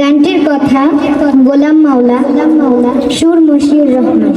গানটির কথা গোলাম মাওলা সুর মশির রহমান।